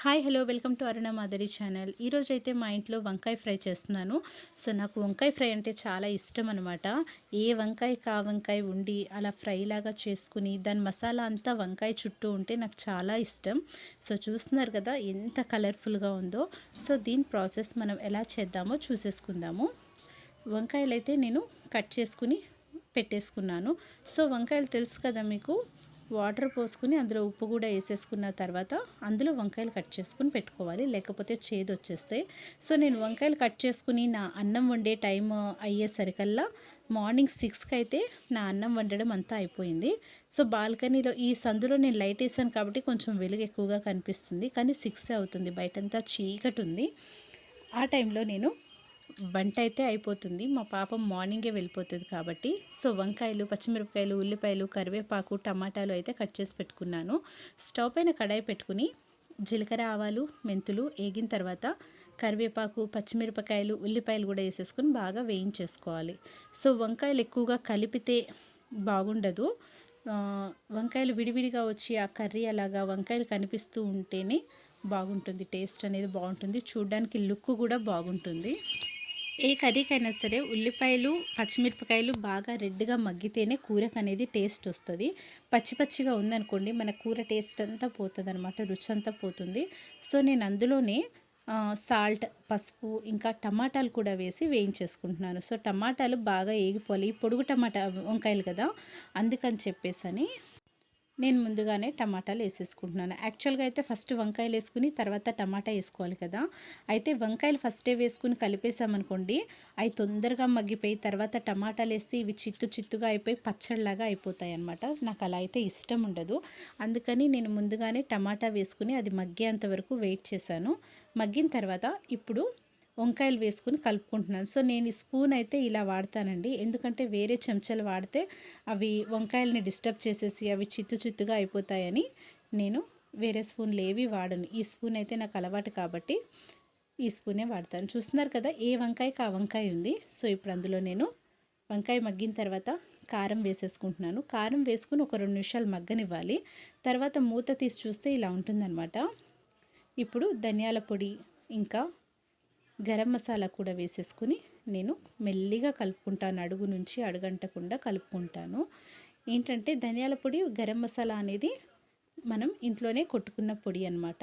Hi hello welcome to Aruna Madhuri channel. ఈరోజు అయితే మా ఇంట్లో వంకాయ ఫ్రై చేస్తున్నాను. సో నాకు వంకాయ ఫ్రై అంటే చాలా ఇష్టం అనమాట ఏ వంకాయ కా వంకాయ ఉండి అలా ఫ్రై లాగా చేసుకుని దాని మసాలా అంతా వంకాయ చుట్టూ ఉంటే నాకు చాలా ఇష్టం. సో చూస్తున్నారు కదా ఎంత కలర్ఫుల్గా ఉందో. సో దీని ప్రాసెస్ మనం ఎలా చేద్దామో చూసేసుకుందాము. వంకాయలు అయితే నేను కట్ చేసుకుని పెట్టేసుకున్నాను. సో వంకాయలు తెలుసు కదా మీకు? వాటర్ పోసుకుని అందులో ఉప్పు కూడా వేసేసుకున్న తర్వాత అందులో వంకాయలు కట్ చేసుకుని పెట్టుకోవాలి. లేకపోతే చేదు వచ్చేస్తాయి సో నేను వంకాయలు కట్ చేసుకుని నా అన్నం వండే టైం అయ్యేసరికల్లా మార్నింగ్ సిక్స్కి అయితే నా అన్నం వండడం అంతా అయిపోయింది. సో బాల్కనీలో ఈ సందులో నేను లైట్ వేసాను కాబట్టి కొంచెం వెలుగు ఎక్కువగా కనిపిస్తుంది. కానీ సిక్స్ అవుతుంది. బయటంతా చీకటి ఉంది. ఆ టైంలో నేను వంట అయితే అయిపోతుంది. మా పాప మార్నింగే వెళ్ళిపోతుంది కాబట్టి. సో వంకాయలు పచ్చిమిరపకాయలు ఉల్లిపాయలు కరివేపాకు టమాటాలు అయితే కట్ చేసి పెట్టుకున్నాను. స్టవ్ పైన కడాయి పెట్టుకుని జీలకర్ర ఆవాలు మెంతులు వేగిన తర్వాత కరివేపాకు పచ్చిమిరపకాయలు ఉల్లిపాయలు కూడా వేసేసుకొని బాగా వేయించేసుకోవాలి. సో వంకాయలు ఎక్కువగా కలిపితే బాగుండదు. వంకాయలు విడివిడిగా వచ్చి ఆ కర్రీ అలాగా వంకాయలు కనిపిస్తూ ఉంటేనే బాగుంటుంది. టేస్ట్ అనేది బాగుంటుంది. చూడ్డానికి లుక్ కూడా బాగుంటుంది. ఏ కర్రీకైనా సరే ఉల్లిపాయలు పచ్చిమిరపకాయలు బాగా రెడ్గా మగ్గితేనే కూరకు అనేది టేస్ట్ వస్తుంది. పచ్చి పచ్చిగా ఉందనుకోండి మన కూర టేస్ట్ అంతా పోతుంది అనమాట రుచి అంతా పోతుంది. సో నేను అందులోనే సాల్ట్ పసుపు ఇంకా టమాటాలు కూడా వేసి వేయించేసుకుంటున్నాను. సో టమాటాలు బాగా ఏగిపోవాలి. ఈ పొడుగు టమాటా వంకాయలు కదా అందుకని చెప్పేసి నేను ముందుగానే టమాటాలు వేసేసుకుంటున్నాను. యాక్చువల్గా అయితే ఫస్ట్ వంకాయలు వేసుకుని తర్వాత టమాటా వేసుకోవాలి కదా. అయితే వంకాయలు ఫస్టే వేసుకుని కలిపేసామనుకోండి అవి తొందరగా మగ్గిపోయి తర్వాత టమాటాలు వేస్తే ఇవి చిత్తు చిత్తుగా అయిపోయి పచ్చడిలాగా అయిపోతాయి అనమాట నాకు అలా అయితే ఇష్టం ఉండదు. అందుకని నేను ముందుగానే టమాటా వేసుకుని అది మగ్గేంత వరకు వెయిట్ చేశాను. మగ్గిన తర్వాత ఇప్పుడు వంకాయలు వేసుకుని కలుపుకుంటున్నాను. సో నేను ఈ స్పూన్ అయితే ఇలా వాడతానండి. ఎందుకంటే వేరే చెంచాలు వాడితే అవి వంకాయలని డిస్టర్బ్ చేసేసి అవి చిత్తు చిత్తుగా అయిపోతాయని నేను వేరే స్పూన్లు ఏవి వాడను. ఈ స్పూన్ అయితే నాకు అలవాటు కాబట్టి ఈ స్పూనే వాడతాను. చూస్తున్నారు కదా ఏ వంకాయకి ఆ వంకాయ ఉంది. సో ఇప్పుడు అందులో నేను వంకాయ మగ్గిన తర్వాత కారం వేసేసుకుంటున్నాను. కారం వేసుకుని ఒక రెండు నిమిషాలు మగ్గనివ్వాలి. తర్వాత మూత తీసి చూస్తే ఇలా ఉంటుందన్నమాట. ఇప్పుడు ధనియాల పొడి ఇంకా గరం మసాలా కూడా వేసేసుకుని నేను మెల్లిగా కలుపుకుంటాను. అడుగు నుంచి అడుగంటకుండా కలుపుకుంటాను. ఏంటంటే ధనియాల పొడి గరం మసాలా అనేది మనం ఇంట్లోనే కొట్టుకున్న పొడి అనమాట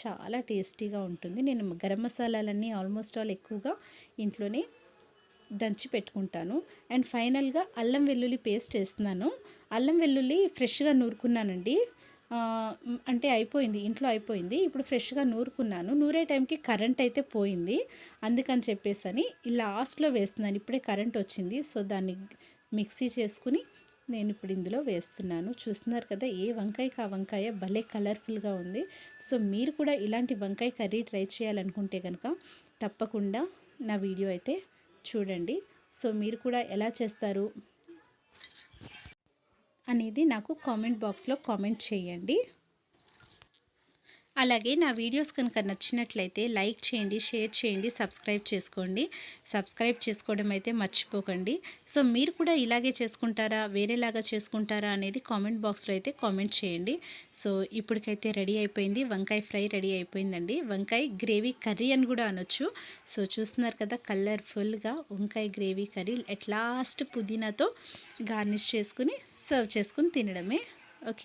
చాలా టేస్టీగా ఉంటుంది. నేను గరం మసాలాలన్నీ ఆల్మోస్ట్ ఆల్ ఎక్కువగా ఇంట్లోనే దంచి పెట్టుకుంటాను. అండ్ ఫైనల్గా అల్లం వెల్లుల్లి పేస్ట్ వేస్తున్నాను. అల్లం వెల్లుల్లి ఫ్రెష్గా నూరుకున్నానండి. అంటే అయిపోయింది ఇంట్లో అయిపోయింది. ఇప్పుడు ఫ్రెష్గా నూరుకున్నాను. నూరే టైంకి కరెంట్ అయితే పోయింది. అందుకని చెప్పేసి అని లాస్ట్లో వేస్తున్నాను. ఇప్పుడే కరెంట్ వచ్చింది. సో దాన్ని మిక్సీ చేసుకుని నేను ఇప్పుడు ఇందులో వేస్తున్నాను. చూస్తున్నారు కదా ఏ వంకాయ కా వంకాయ భలే కలర్ఫుల్గా ఉంది. సో మీరు కూడా ఇలాంటి వంకాయ కర్రీ ట్రై చేయాలనుకుంటే కనుక తప్పకుండా నా వీడియో అయితే చూడండి. సో మీరు కూడా ఎలా చేస్తారు? అనేది నాకు కామెంట్ బాక్స్లో కామెంట్ చేయండి. అలాగే నా వీడియోస్ కనుక నచ్చినట్లయితే లైక్ చేయండి షేర్ చేయండి సబ్స్క్రైబ్ చేసుకోండి. సబ్స్క్రైబ్ చేసుకోవడం అయితే మర్చిపోకండి. సో మీరు కూడా ఇలాగే చేసుకుంటారా వేరేలాగా చేసుకుంటారా అనేది కామెంట్ బాక్స్లో అయితే కామెంట్ చేయండి. సో ఇప్పటికైతే రెడీ అయిపోయింది. వంకాయ ఫ్రై రెడీ అయిపోయిందండి. వంకాయ గ్రేవీ కర్రీ అని కూడా అనొచ్చు. సో చూస్తున్నారు కదా కలర్ఫుల్గా వంకాయ గ్రేవీ కర్రీ ఎట్ లాస్ట్ పుదీనాతో గార్నిష్ చేసుకుని సర్వ్ చేసుకుని తినడమే. ఓకే.